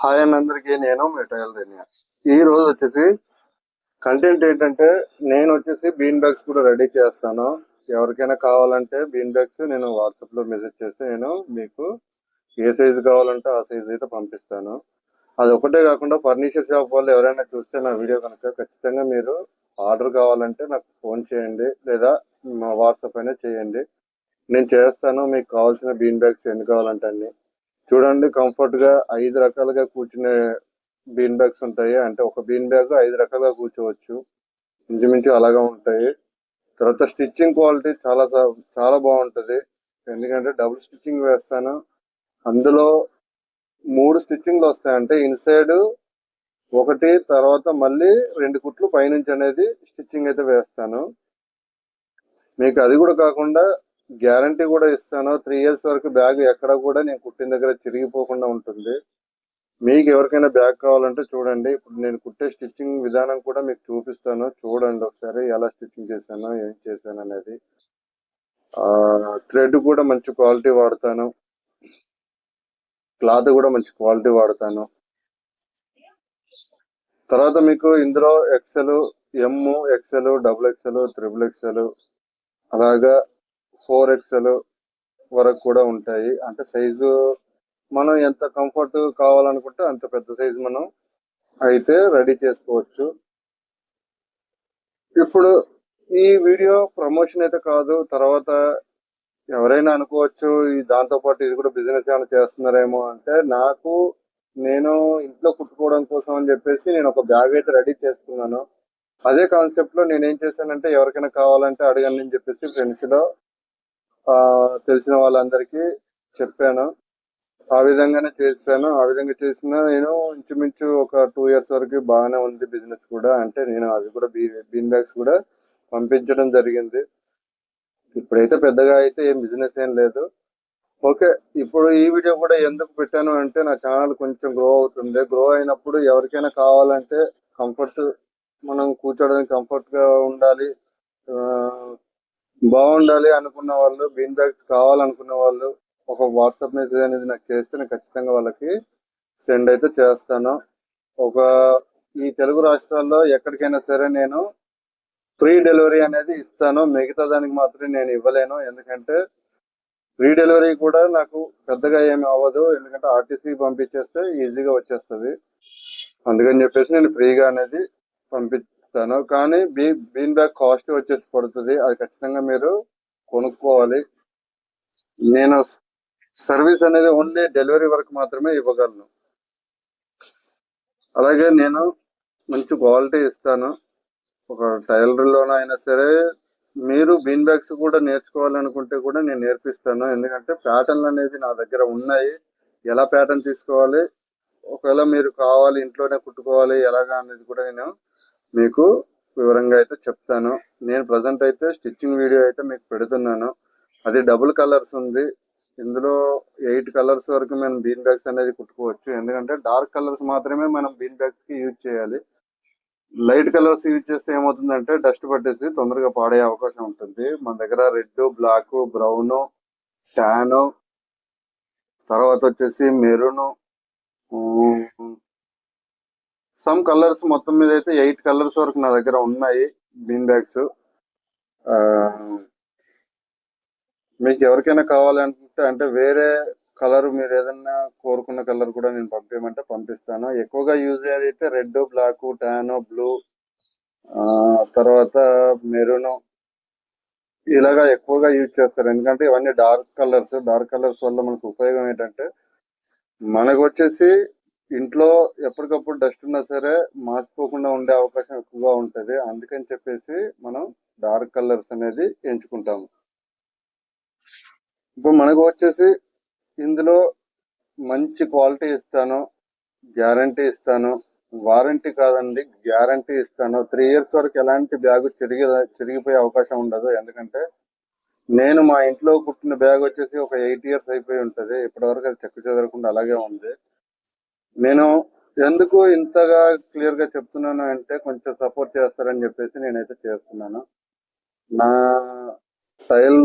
Hi అండి అందరికీ నేను మీ రేనియా ఈ రోజు వచ్చేసి కంటెంట్ ఏంటంటే నేను వచ్చేసి బీన్ బ్యాగ్స్ కూడా రెడీ చేస్తాను. ఎవరికైనా కావాలంటే బీన్ బ్యాగ్స్ నేను వాట్సాప్లో మెసేజ్ చేస్తే నేను మీకు ఏ సైజు కావాలంటే ఆ సైజు అయితే పంపిస్తాను. అది ఒకటే కాకుండా ఫర్నిచర్ షాప్ వాళ్ళు ఎవరైనా చూస్తే నా వీడియో కనుక ఖచ్చితంగా మీరు ఆర్డర్ కావాలంటే నాకు ఫోన్ చేయండి లేదా మా వాట్సాప్ అయినా చేయండి. నేను చేస్తాను మీకు కావాల్సిన బీన్ బ్యాగ్స్ ఎన్ని కావాలంటే అన్ని. చూడండి కంఫర్ట్గా ఐదు రకాలుగా కూర్చునే బీన్ బ్యాగ్స్ ఉంటాయి. అంటే ఒక బీన్ బ్యాగ్ ఐదు రకాలుగా కూర్చోవచ్చు. ఇంచుమించు అలాగా ఉంటాయి. తర్వాత స్టిచ్చింగ్ క్వాలిటీ చాలా చాలా బాగుంటది. ఎందుకంటే డబుల్ స్టిచ్చింగ్ వేస్తాను. అందులో మూడు స్టిచ్చింగ్లు వస్తాయి. అంటే ఇన్సైడ్ ఒకటి తర్వాత మళ్ళీ రెండు కుట్లు పైనుంచి అనేది స్టిచ్చింగ్ అయితే వేస్తాను. మీకు అది కూడా కాకుండా గ్యారంటీ కూడా ఇస్తాను. త్రీ ఇయర్స్ వరకు బ్యాగ్ ఎక్కడ కూడా నేను కుట్టిన దగ్గర చిరిగిపోకుండా ఉంటుంది. మీకు ఎవరికైనా బ్యాగ్ కావాలంటే చూడండి. ఇప్పుడు నేను కుట్టే స్టిచ్చింగ్ విధానం కూడా మీకు చూపిస్తాను. చూడండి ఒకసారి ఎలా స్టిచ్చింగ్ చేశాను ఏం చేశాను అనేది. థ్రెడ్ కూడా మంచి క్వాలిటీ వాడతాను. క్లాత్ కూడా మంచి క్వాలిటీ వాడతాను. తర్వాత మీకు ఇందులో XL M XL double XL triple XL అలాగా ఫోర్ ఎక్స్ఎల్ వరకు కూడా ఉంటాయి. అంటే సైజు మనం ఎంత కంఫర్ట్ కావాలనుకుంటే అంత పెద్ద సైజు మనం అయితే రెడీ చేసుకోవచ్చు. ఇప్పుడు ఈ వీడియో ప్రమోషన్ అయితే కాదు తర్వాత ఎవరైనా అనుకోవచ్చు ఈ దాంతో పాటు ఇది కూడా బిజినెస్ ఏమైనా చేస్తున్నారేమో అంటే నాకు నేను ఇంట్లో కుట్టుకోవడం కోసం అని చెప్పేసి నేను ఒక బ్యాగ్ అయితే రెడీ చేసుకున్నాను. అదే కాన్సెప్ట్లో నేను ఏం చేశానంటే ఎవరికైనా కావాలంటే అడగండి అని చెప్పేసి ఫ్రెండ్స్లో తెలిసిన వాళ్ళందరికీ చెప్పాను. ఆ విధంగానే చేశాను. ఆ విధంగా చేసిన నేను ఇంచుమించు ఒక టూ ఇయర్స్ వరకు బాగానే ఉంది బిజినెస్ కూడా. అంటే నేను అది కూడా బీన్ బ్యాగ్స్ కూడా పంపించడం జరిగింది. ఇప్పుడైతే పెద్దగా అయితే ఏం బిజినెస్ ఏం లేదు. ఓకే ఇప్పుడు ఈ వీడియో కూడా ఎందుకు పెట్టాను అంటే నా ఛానల్ కొంచెం గ్రో అవుతుంది గ్రో అయినప్పుడు ఎవరికైనా కావాలంటే కంఫర్ట్ మనం కూర్చోడానికి కంఫర్ట్గా ఉండాలి బాగుండాలి అనుకున్న వాళ్ళు బీన్ బ్యాగ్స్ కావాలనుకున్న వాళ్ళు ఒక వాట్సాప్ మెసేజ్ అనేది నాకు చేస్తే నేను ఖచ్చితంగా వాళ్ళకి సెండ్ అయితే చేస్తాను. ఒక ఈ తెలుగు రాష్ట్రాల్లో ఎక్కడికైనా సరే నేను ఫ్రీ డెలివరీ అనేది ఇస్తాను. మిగతా దానికి మాత్రం నేను ఇవ్వలేను. ఎందుకంటే ఫ్రీ డెలివరీ కూడా నాకు పెద్దగా ఏమి అవ్వదు. ఎందుకంటే ఆర్టీసీ పంపించేస్తే ఈజీగా వచ్చేస్తుంది. అందుకని చెప్పేసి నేను ఫ్రీగా అనేది ఇస్తాను. కానీ బీ బీన్ బ్యాగ్ కాస్ట్ వచ్చేసి పడుతుంది. అది ఖచ్చితంగా మీరు కొనుక్కోవాలి. నేను సర్వీస్ అనేది ఓన్లీ డెలివరీ వరకు మాత్రమే ఇవ్వగలను. అలాగే నేను మంచి క్వాలిటీ ఇస్తాను. ఒక టైలర్లోనైనా అయినా సరే మీరు బీన్ బ్యాగ్స్ కూడా నేర్చుకోవాలనుకుంటే కూడా నేను నేర్పిస్తాను. ఎందుకంటే ప్యాటర్న్లు అనేది నా దగ్గర ఉన్నాయి. ఎలా ప్యాటర్న్ తీసుకోవాలి? ఒకవేళ మీరు కావాలి ఇంట్లోనే కుట్టుకోవాలి ఎలాగా అనేది కూడా నేను మీకు వివరంగా అయితే చెప్తాను. నేను ప్రజెంట్ అయితే స్టిచ్చింగ్ వీడియో అయితే మీకు పెడుతున్నాను. అది డబుల్ కలర్స్ ఉంది. ఇందులో ఎయిట్ కలర్స్ వరకు మనం బీన్ బ్యాగ్స్ అనేది కుట్టుకోవచ్చు. ఎందుకంటే డార్క్ కలర్స్ మాత్రమే మనం బీన్ బ్యాగ్స్కి యూజ్ చేయాలి. లైట్ కలర్స్ యూజ్ చేస్తే ఏమవుతుందంటే డస్ట్ పట్టేసి తొందరగా పాడే అవకాశం ఉంటుంది. మన దగ్గర రెడ్ బ్లాక్ బ్రౌన్ ట్యాను తర్వాత వచ్చేసి మెరూన్ సమ్ కలర్స్ మొత్తం మీద అయితే ఎయిట్ కలర్స్ వరకు నా దగ్గర ఉన్నాయి బీన్ బ్యాగ్స్ మీకు ఎవరికైనా కావాలంటే అంటే వేరే కలర్ మీరు ఏదన్నా కోరుకున్న కలర్ కూడా నేను పంపించమంటే పంపిస్తాను. ఎక్కువగా యూజ్ అయ్యేది అయితే రెడ్ బ్లాక్ టాన్ బ్లూ తర్వాత మెరూన్ ఇలాగా ఎక్కువగా యూజ్ చేస్తారు. ఎందుకంటే ఇవన్నీ డార్క్ కలర్స్ డార్క్ కలర్స్ వల్ల మనకు ఉపయోగం ఏంటంటే మనకు వచ్చేసి ఇంట్లో ఎప్పటికప్పుడు డస్ట్ ఉన్నా సరే మార్చుకోకుండా ఉండే అవకాశం ఎక్కువగా ఉంటుంది. అందుకని చెప్పేసి మనం డార్క్ కలర్స్ అనేది ఎంచుకుంటాము. ఇప్పుడు మనకు వచ్చేసి ఇందులో మంచి క్వాలిటీ ఇస్తాను గ్యారంటీ ఇస్తాను వారంటీ కాదండి గ్యారంటీ ఇస్తాను. త్రీ ఇయర్స్ వరకు ఎలాంటి బ్యాగ్ చిరిగి చిరిగిపోయే అవకాశం ఉండదు. ఎందుకంటే నేను మా ఇంట్లో కుట్టిన బ్యాగ్ వచ్చేసి ఒక ఎయిట్ ఇయర్స్ అయిపోయి ఉంటుంది. ఇప్పటివరకు అది చెక్కు చెదరకుండా అలాగే ఉంది. నేను ఎందుకు ఇంతగా క్లియర్గా చెప్తున్నాను అంటే కొంచెం సపోర్ట్ చేస్తారని చెప్పేసి నేనైతే చేస్తున్నాను. నా స్టైల్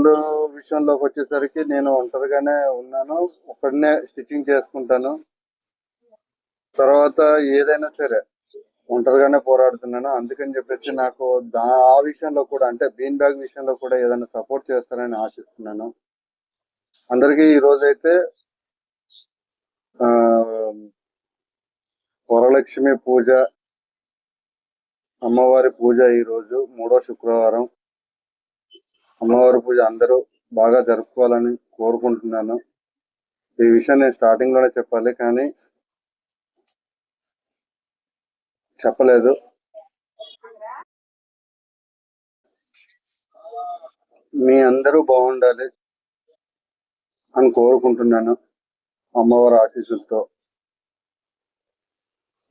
విషయంలోకి వచ్చేసరికి నేను ఒంటరిగానే ఉన్నాను. ఒక్కడనే స్టిచ్చింగ్ చేసుకుంటాను. తర్వాత ఏదైనా సరే ఒంటరిగానే పోరాడుతున్నాను. అందుకని చెప్పేసి నాకు దా ఆ విషయంలో కూడా అంటే బీన్ బ్యాగ్ విషయంలో కూడా ఏదైనా సపోర్ట్ చేస్తారని ఆశిస్తున్నాను. అందరికీ ఈ రోజైతే వరలక్ష్మి పూజ అమ్మవారి పూజ ఈ రోజు మూడో శుక్రవారం. అమ్మవారి పూజ అందరూ బాగా జరుపుకోవాలని కోరుకుంటున్నాను. ఈ విషయం నేను స్టార్టింగ్లోనే చెప్పాలి కానీ చెప్పలేదు. మీ అందరూ బాగుండాలి అని కోరుకుంటున్నాను. అమ్మవారి ఆశీస్సులతో.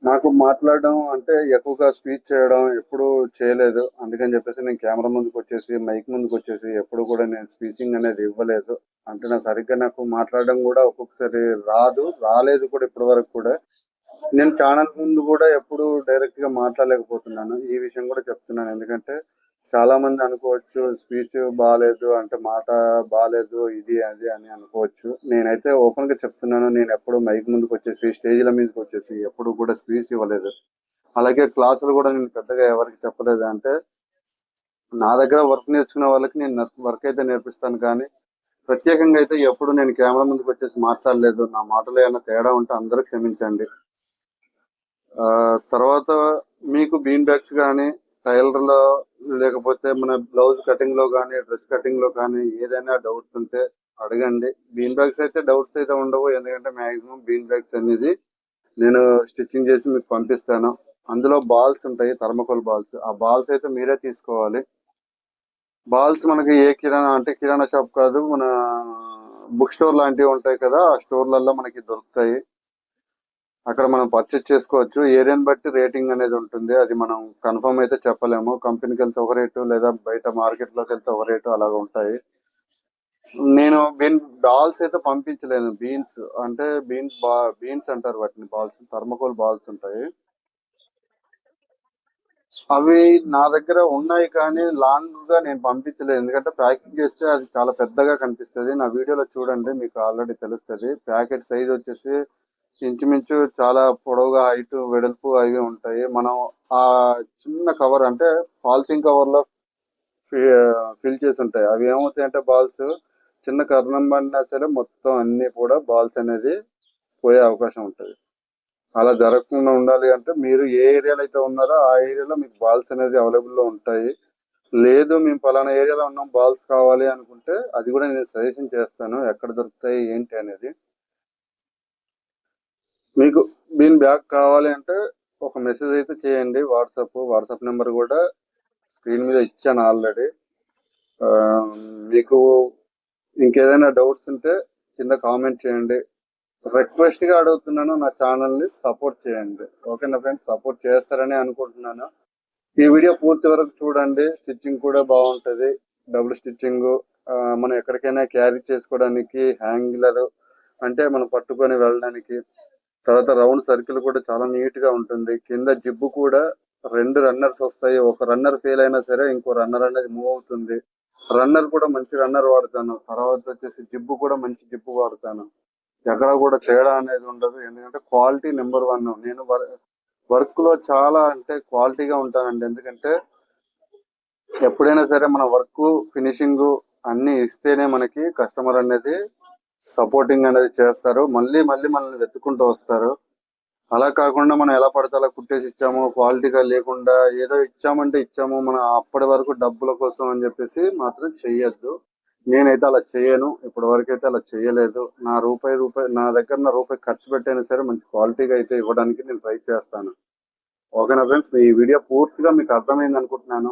నాకు మాట్లాడడం అంటే ఎక్కువగా స్పీచ్ చేయడం ఎప్పుడు చేయలేదు. అందుకని చెప్పేసి నేను కెమెరా ముందుకు వచ్చేసి మైక్ ముందుకు వచ్చేసి ఎప్పుడు కూడా నేను స్పీచింగ్ అనేది ఇవ్వలేదు. అంటే నా సరిగ్గా నాకు మాట్లాడడం కూడా ఒక్కొక్కసారి రాదు రాలేదు కూడా ఇప్పటి వరకు కూడా. నేను ఛానల్ ముందు కూడా ఎప్పుడు డైరెక్ట్గా మాట్లాడలేకపోతున్నాను. ఈ విషయం కూడా చెప్తున్నాను. ఎందుకంటే చాలా మంది అనుకోవచ్చు స్పీచ్ బాగాలేదు అంటే మాట బాగాలేదు ఇది అది అని అనుకోవచ్చు. నేనైతే ఓపెన్గా చెప్తున్నాను నేను ఎప్పుడు మైక్ ముందుకు వచ్చేసి స్టేజ్ల మీదకి వచ్చేసి ఎప్పుడు కూడా స్పీచ్ ఇవ్వలేదు. అలాగే క్లాసులు కూడా నేను పెద్దగా ఎవరికి చెప్పలేదు అంటే నా దగ్గర వర్క్ నేర్చుకునే వాళ్ళకి నేను వర్క్ అయితే నేర్పిస్తాను కానీ ప్రత్యేకంగా అయితే ఎప్పుడు నేను కెమెరా ముందుకు వచ్చేసి మాట్లాడలేదు. నా మాటలు ఏమైనా తేడా ఉంటే అందరూ క్షమించండి. తర్వాత మీకు బీన్ బ్యాగ్స్ కానీ టైలర్లో లేకపోతే మన బ్లౌజ్ కటింగ్లో కానీ డ్రెస్ కటింగ్లో కానీ ఏదైనా డౌట్స్ ఉంటే అడగండి. బీన్ బ్యాగ్స్ అయితే డౌట్స్ అయితే ఉండవు. ఎందుకంటే మాక్సిమం బీన్ బ్యాగ్స్ అనేది నేను స్టిచ్చింగ్ చేసి మీకు పంపిస్తాను. అందులో బాల్స్ ఉంటాయి థర్మకోల్ బాల్స్. ఆ బాల్స్ అయితే మీరే తీసుకోవాలి. బాల్స్ మనకి ఏ కిరాణా అంటే కిరాణా షాప్ కాదు మన బుక్ స్టోర్ లాంటివి ఉంటాయి కదా ఆ స్టోర్లలో మనకి దొరుకుతాయి. అక్కడ మనం పర్చేజ్ చేసుకోవచ్చు. ఏరియాని బట్టి రేటింగ్ అనేది ఉంటుంది. అది మనం కన్ఫర్మ్ అయితే చెప్పలేము. కంపెనీకి వెళ్తే ఒక రేటు లేదా బయట మార్కెట్లోకి వెళ్తే ఒక రేటు అలాగ ఉంటాయి. నేను బీన్ బాల్స్ అయితే పంపించలేను బీన్స్ అంటే బీన్స్ బా బీన్స్ అంటారు వాటిని బాల్స్ థర్మకోల్ బాల్స్ ఉంటాయి. అవి నా దగ్గర ఉన్నాయి కానీ లాంగ్గా నేను పంపించలేదు. ఎందుకంటే ప్యాకింగ్ చేస్తే అది చాలా పెద్దగా కనిపిస్తుంది. నా వీడియోలో చూడండి మీకు ఆల్రెడీ తెలుస్తుంది. ప్యాకెట్ సైజ్ వచ్చేసి ఇంచుమించు చాలా పొడవుగా హైట్ వెడల్పు అవి ఉంటాయి. మనం ఆ చిన్న కవర్ అంటే పాలిథిన్ కవర్లో ఫిల్ చేసి ఉంటాయి. అవి ఏమవుతాయి అంటే బాల్స్ చిన్న కర్ణం పడినా సరే మొత్తం అన్ని కూడా బాల్స్ అనేది పోయే అవకాశం ఉంటుంది. అలా జరగకుండా ఉండాలి అంటే మీరు ఏ ఏరియాలో అయితే ఉన్నారో ఆ ఏరియాలో మీకు బాల్స్ అనేది అవైలబుల్లో ఉంటాయి. లేదు మేము పలానా ఏరియాలో ఉన్నాం బాల్స్ కావాలి అనుకుంటే అది కూడా నేను సజెషన్ చేస్తాను. ఎక్కడ దొరుకుతాయి ఏంటి అనేది. మీకు దీని బ్యాగ్ కావాలి అంటే ఒక మెసేజ్ అయితే చేయండి. వాట్సాప్ వాట్సాప్ నెంబర్ కూడా స్క్రీన్ మీద ఇచ్చాను ఆల్రెడీ మీకు ఇంకేదైనా డౌట్స్ ఉంటే కింద కామెంట్ చేయండి. రిక్వెస్ట్గా అడుగుతున్నాను నా ఛానల్ని సపోర్ట్ చేయండి. ఓకేనా ఫ్రెండ్స్ సపోర్ట్ చేస్తారని అనుకుంటున్నాను. ఈ వీడియో పూర్తి వరకు చూడండి. స్టిచ్చింగ్ కూడా బాగుంటది. డబుల్ స్టిచ్చింగ్ మనం ఎక్కడికైనా క్యారీ చేసుకోవడానికి హ్యాంగిలర్ అంటే మనం పట్టుకొని వెళ్ళడానికి తర్వాత రౌండ్ సర్కిల్ కూడా చాలా నీట్గా ఉంటుంది. కింద జిబ్బు కూడా రెండు రన్నర్స్ వస్తాయి. ఒక రన్నర్ ఫెయిల్ అయినా సరే ఇంకో రన్నర్ అనేది మూవ్ అవుతుంది. రన్నర్ కూడా మంచి రన్నర్ వాడతాను. తర్వాత వచ్చేసి జిబ్బు కూడా మంచి జిబ్బు వాడతాను. ఎక్కడ కూడా తేడా అనేది ఉండదు. ఎందుకంటే క్వాలిటీ నెంబర్ వన్. నేను వర్క్లో చాలా అంటే క్వాలిటీగా ఉంటానండి. ఎందుకంటే ఎప్పుడైనా సరే మన వర్క్ ఫినిషింగ్ అన్ని ఇస్తేనే మనకి కస్టమర్ అనేది సపోర్టింగ్ అనేది చేస్తారు. మళ్ళీ మళ్ళీ మనల్ని వెతుక్కుంటూ వస్తారు. అలా కాకుండా మనం ఎలా పడితే అలా కుట్టేసి ఇచ్చాము క్వాలిటీగా లేకుండా ఏదో ఇచ్చామంటే ఇచ్చాము మనం అప్పటి వరకు డబ్బుల కోసం అని చెప్పేసి మాత్రం చెయ్యొద్దు. నేనైతే అలా చేయను ఇప్పటి వరకు అయితే అలా చేయలేదు నా రూపాయి రూపాయి నా దగ్గర నా రూపాయి ఖర్చు పెట్టైనా సరే మంచి క్వాలిటీగా అయితే ఇవ్వడానికి నేను ట్రై చేస్తాను. ఓకేనా ఫ్రెండ్స్ ఈ వీడియో పూర్తిగా మీకు అర్థమైంది అనుకుంటున్నాను.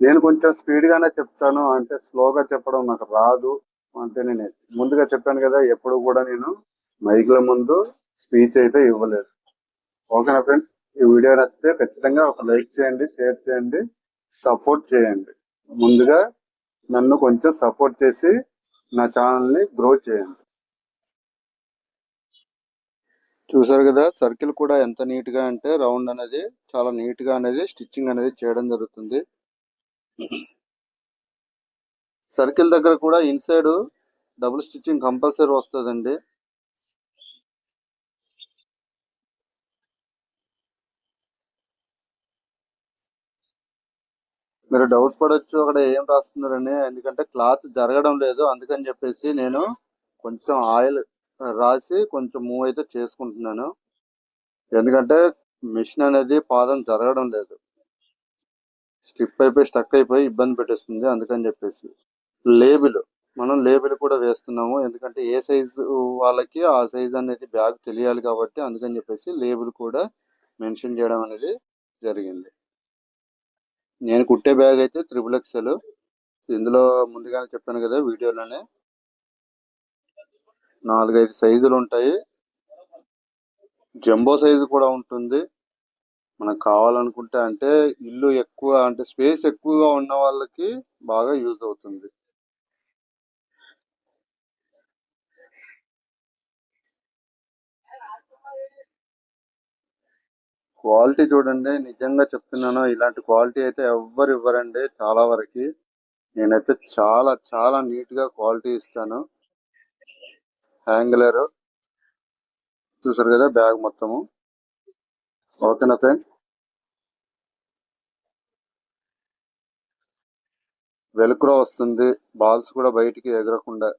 నేను కొంచెం స్పీడ్గానే చెప్తాను అంటే స్లోగా చెప్పడం నాకు రాదు. అంతే నేను ముందుగా చెప్పాను కదా ఎప్పుడు కూడా నేను మైక్ల ముందు స్పీచ్ అయితే ఇవ్వలేదు. ఓకేనా ఫ్రెండ్స్? ఈ వీడియో నచ్చితే ఖచ్చితంగా ఒక లైక్ చేయండి షేర్ చేయండి సపోర్ట్ చేయండి. ముందుగా నన్ను కొంచెం సపోర్ట్ చేసి నా ఛానల్ని గ్రో చేయండి. చూసారు కదా సర్కిల్ కూడా ఎంత నీట్గా అంటే రౌండ్ అనేది చాలా నీట్గా అనేది స్టిచ్చింగ్ అనేది చేయడం జరుగుతుంది. సర్కిల్ దగ్గర కూడా ఇన్సైడ్ డబుల్ స్టిచ్చింగ్ కంపల్సరీ వస్తుందండి. మీరు డౌట్ పడవచ్చు అక్కడ ఏం రాస్తున్నారని. ఎందుకంటే క్లాత్ జరగడం లేదు అందుకని చెప్పేసి నేను కొంచెం ఆయిల్ రాసి కొంచెం మూవ్ అయితే చేసుకుంటున్నాను. ఎందుకంటే మిషన్ అనేది పాదం జరగడం లేదు. స్టిప్ అయిపోయి స్టక్ అయిపోయి ఇబ్బంది పెట్టేస్తుంది అందుకని చెప్పేసి. లేబుల్. మనం లేబుల్ కూడా వేస్తున్నాము. ఎందుకంటే ఏ సైజు వాళ్ళకి ఆ సైజ్ అనేది బ్యాగ్ తెలియాలి కాబట్టి అందుకని చెప్పేసి లేబుల్ కూడా మెన్షన్ చేయడం అనేది జరిగింది. నేను కుట్టే బ్యాగ్ అయితే త్రిబుల్ ఎక్సెల్ ఇందులో ముందుగానే చెప్పాను కదా వీడియోలోనే. నాలుగైదు సైజులు ఉంటాయి. జంబో సైజు కూడా ఉంటుంది. మనకు కావాలనుకుంటే అంటే ఇల్లు ఎక్కువ అంటే స్పేస్ ఎక్కువగా ఉన్న వాళ్ళకి బాగా యూజ్ అవుతుంది. క్వాలిటీ చూడండి నిజంగా చెప్తున్నాను ఇలాంటి క్వాలిటీ అయితే ఎవ్వరు ఇవ్వరండి చాలా వరకు. నేనైతే చాలా చాలా నీట్గా క్వాలిటీ ఇస్తాను. హ్యాంగిలర్ చూసారు కదా బ్యాగ్ మొత్తము. ఓకేనా ఫ్రెండ్. వెలుక్రో వస్తుంది. బాల్స్ కూడా బయటికి ఎగరకుండా.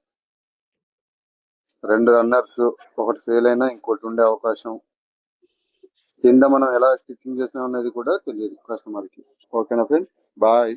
రెండు రన్నర్స్ ఒకటి ఫెయిల్ అయినా ఇంకోటి ఉండే అవకాశం. కింద మనం ఎలా స్టిచ్చింగ్ చేసినాం అనేది కూడా తెలియదు కస్టమర్కి. ఓకేనా ఫ్రెండ్ బాయ్